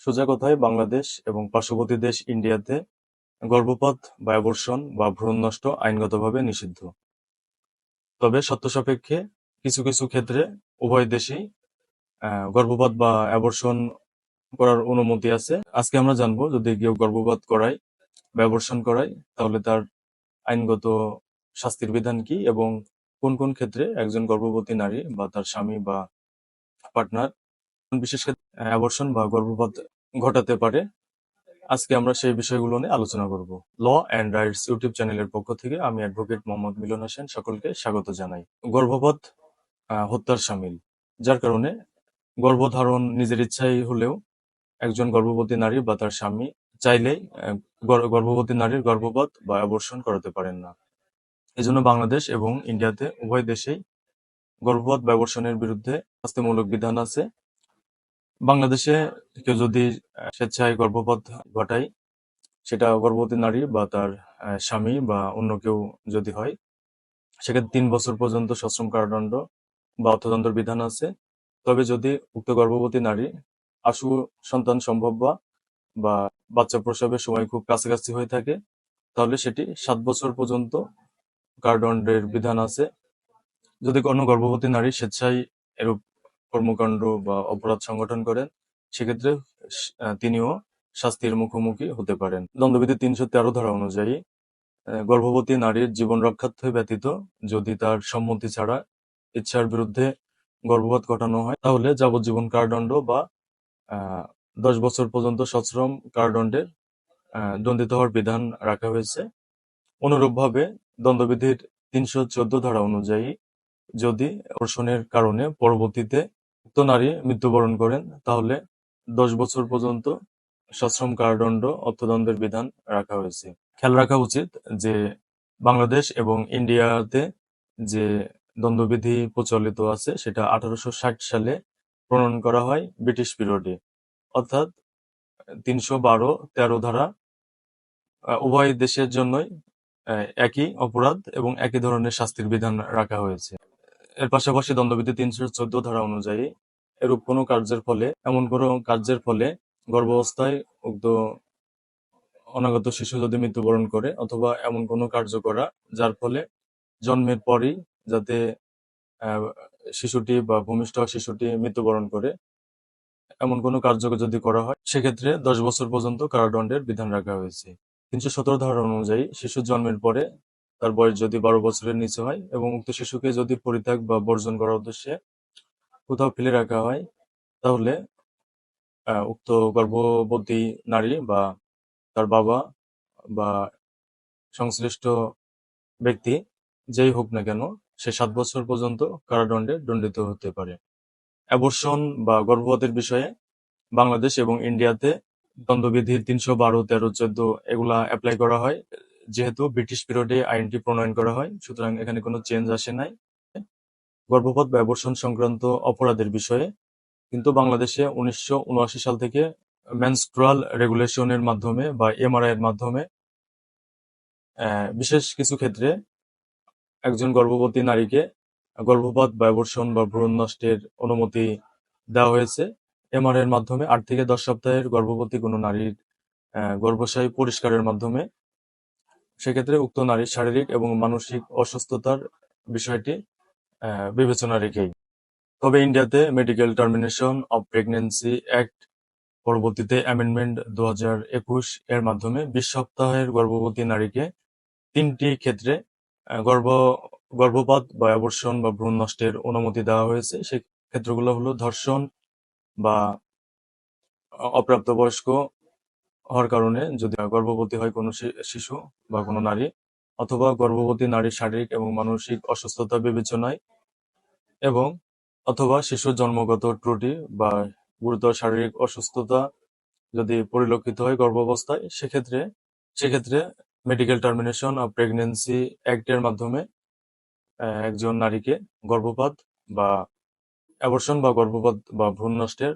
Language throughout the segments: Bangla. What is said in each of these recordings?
সোজা কথায় বাংলাদেশ এবং পার্শ্ববর্তী দেশ ইন্ডিয়াতে গর্ভপাত বা অ্যাবর্ষণ বা ভ্রূণ নষ্ট আইনগতভাবে নিষিদ্ধ। তবে সত্য সাপেক্ষে কিছু কিছু ক্ষেত্রে উভয় দেশেই গর্ভপাত বা অ্যাবর্ষণ করার অনুমতি আছে। আজকে আমরা জানব যদি কেউ গর্ভপাত করায় বা অ্যাবর্ষণ করায়, তাহলে তার আইনগত শাস্তির বিধান কি এবং কোন কোন ক্ষেত্রে একজন গর্ভবতী নারী বা তার স্বামী বা পার্টনার বিশেষ অ্যাবর্ষণ বা গর্ভপাত ঘটাতে পারে। আজকে আমরা সেই বিষয়গুলো নিয়ে আলোচনা করব। ল অ্যান্ড রাইটস ইউটিউব চ্যানেলের পক্ষ থেকে আমি অ্যাডভোকেট মোহাম্মদ মিলন হোসেন সকলকে স্বাগত জানাই। গর্ভপাত হত্যার সামিল, যার কারণে গর্ভধারণ নিজের ইচ্ছাই হলেও একজন গর্ভবতী নারী বা তার স্বামী চাইলেই গর্ভবতী নারীর গর্ভপাত বা অ্যাবর্ষণ করাতে পারেন না। এজন্য বাংলাদেশ এবং ইন্ডিয়াতে উভয় দেশেই গর্ভপাত বা অ্যাবর্ষণের বিরুদ্ধে শাস্তিমূলক বিধান আছে। বাংলাদেশে কেউ যদি স্বেচ্ছায় গর্ভপাত ঘটায়, সেটা গর্ভবতী নারী বা তার স্বামী বা অন্য কেউ যদি হয়, সেক্ষেত্রে তিন বছর পর্যন্ত সশ্রম কারাদণ্ড বা অর্থদণ্ডের বিধান আছে। তবে যদি উক্ত গর্ভবতী নারী আশু সন্তান সম্ভব বা বাচ্চা প্রসবের সময় খুব কাছাকাছি হয়ে থাকে, তাহলে সেটি সাত বছর পর্যন্ত কারাদণ্ডের বিধান আছে। যদি কোনো গর্ভবতী নারী স্বেচ্ছায় এরূপ কর্মকাণ্ড বা অপরাধ সংগঠন করেন, সেক্ষেত্রে তিনিও শাস্তির মুখোমুখি হতে পারেন। দণ্ডবিধি তিনশো তেরো ধারা অনুযায়ী গর্ভবতী নারীর জীবন রক্ষার্থে ব্যতীত যদি তার সম্মতি ছাড়া ইচ্ছার বিরুদ্ধে গর্ভপাত ঘটানো হয়, তাহলে যাবজ্জীবন কারাদণ্ড বা দশ বছর পর্যন্ত সশ্রম কারাদণ্ডের দণ্ডিত হওয়ার বিধান রাখা হয়েছে। অনুরূপভাবে দণ্ডবিধির তিনশো চোদ্দ ধারা অনুযায়ী যদি অর্ষণের কারণে পরবর্তীতে নারী মৃত্যুবরণ করেন, তাহলে দশ বছর পর্যন্ত সশ্রম কারাদণ্ড অর্থদণ্ডের বিধান রাখা হয়েছে। খেয়াল রাখা উচিত যে বাংলাদেশ এবং ইন্ডিয়াতে যে দণ্ডবিধি প্রচলিত আছে, সেটা আঠারোশো ষাট সালে প্রণয়ন করা হয় ব্রিটিশ পিরিয়ডে। অর্থাৎ তিনশো বারো তেরো ধারা উভয় দেশের জন্যই একই অপরাধ এবং একই ধরনের শাস্তির বিধান রাখা হয়েছে। এর পাশাপাশি দণ্ডবিধি তিনশো চোদ্দ ধারা অনুযায়ী এরূপ কোনো কার্যের ফলে, এমন কোনো কার্যের ফলে গর্ভাবস্থায় উক্ত অনাগত শিশু যদি মৃত্যুবরণ করে, অথবা এমন কোনো কার্য করা, যার ফলে জন্মের পরই যাতে শিশুটি বা ভূমিষ্ঠ শিশুটি মৃত্যুবরণ করে, এমন কোনো কার্য যদি করা হয়, সেক্ষেত্রে দশ বছর পর্যন্ত কারাদণ্ডের বিধান রাখা হয়েছে। তিনশো সতেরো ধারা অনুযায়ী শিশু জন্মের পরে তার বয়স যদি বারো বছরের নিচে হয়, এবং উক্ত শিশুকে যদি পরিত্যাগ বা বর্জন করার উদ্দেশ্যে কোথাও ফেলে রাখা হয়, তাহলে উক্ত গর্ভবতী নারী বা তার বাবা বা সংশ্লিষ্ট ব্যক্তি যেই হোক না কেন, সে সাত বছর পর্যন্ত কারাদণ্ডে দণ্ডিত হতে পারে। অ্যাবর্ষণ বা গর্ভপাতের বিষয়ে বাংলাদেশ এবং ইন্ডিয়াতে দণ্ডবিধির তিনশো বারো, তেরো, চোদ্দ এগুলা অ্যাপ্লাই করা হয়। যেহেতু ব্রিটিশ পিরিয়ডে আইনটি প্রণয়ন করা হয়, সুতরাং এখানে কোনো চেঞ্জ আসে নাই। গর্ভপাত বা সংক্রান্ত অপরাধের বিষয়ে কিন্তু বাংলাদেশে উনিশশো উনআশি সাল থেকে মেনস্ট্রুয়াল রেগুলেশনের মাধ্যমে বা এমআরআই এর মাধ্যমে বিশেষ কিছু ক্ষেত্রে একজন গর্ভবতী নারীকে গর্ভপাত বা বা ভ্রূণ নষ্টের অনুমতি দেওয়া হয়েছে। এমআরআই এর মাধ্যমে আট থেকে দশ সপ্তাহের গর্ভবতী কোনো নারীর গর্ভাশয় পরিষ্কারের মাধ্যমে সেক্ষেত্রে উক্ত নারীর শারীরিক এবং মানসিক অসুস্থতার বিষয়টি বিবেচনা রেখেই তবে ইন্ডিয়াতে medical termination of pregnancy act পরবর্তীতে অ্যামেন্ডমেন্ট দু হাজার একুশ এর মাধ্যমে বিশ সপ্তাহের গর্ভবতী নারীকে তিনটি ক্ষেত্রে গর্ভ, গর্ভপাত বা অ্যাবর্ষণ বা ভ্রূণ নষ্টের অনুমতি দেওয়া হয়েছে। সেই ক্ষেত্রগুলো হলো ধর্ষণ বা অপ্রাপ্তবয়স্ক হওয়ার কারণে যদি গর্ভবতী হয় কোনো শিশু বা কোনো নারী অথবা গর্ভবতী নারীর শারীরিক এবং মানসিক অসুস্থতা বিবেচনায় এবং অথবা শিশুর জন্মগত ত্রুটি বা গুরুতর শারীরিক অসুস্থতা যদি পরিলক্ষিত হয় গর্ভাবস্থায়, সেক্ষেত্রে সেক্ষেত্রে মেডিকেল টার্মিনেশন অফ প্রেগনেন্সি অ্যাক্টের মাধ্যমে একজন নারীকে গর্ভপাত বা অ্যাবর্ষণ বা গর্ভপাত বা ভ্রূণ নষ্টের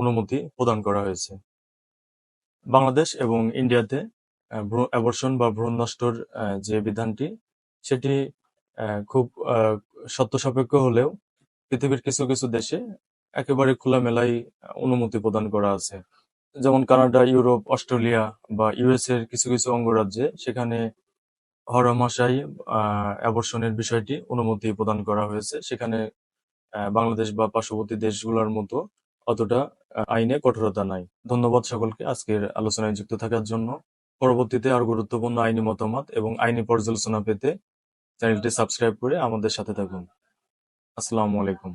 অনুমতি প্রদান করা হয়েছে। বাংলাদেশ এবং ইন্ডিয়াতে অ্যাবর্ষণ বা ভ্রূণ নষ্টর যে বিধানটি, সেটি খুব সত্য সাপেক্ষ হলেও পৃথিবীর কিছু কিছু দেশে একেবারে খোলামেলাই অনুমতি প্রদান করা আছে। যেমন কানাডা, ইউরোপ, অস্ট্রেলিয়া বা ইউএস এর কিছু কিছু অঙ্গরাজ্যে সেখানে হরহামেশাই অ্যাবর্শনের বিষয়টি অনুমতি প্রদান করা হয়েছে। সেখানে বাংলাদেশ বা পার্শ্ববর্তী দেশগুলোর মতো অতটা আইনে কঠোরতা নাই। ধন্যবাদ সকলকে আজকের আলোচনায় যুক্ত থাকার জন্য। পরবর্তীতে আর গুরুত্বপূর্ণ আইনি মতামত এবং আইনি পর্যালোচনা পেতে চ্যানেলটি সাবস্ক্রাইব করে আমাদের সাথে থাকুন। আসসালামু আলাইকুম।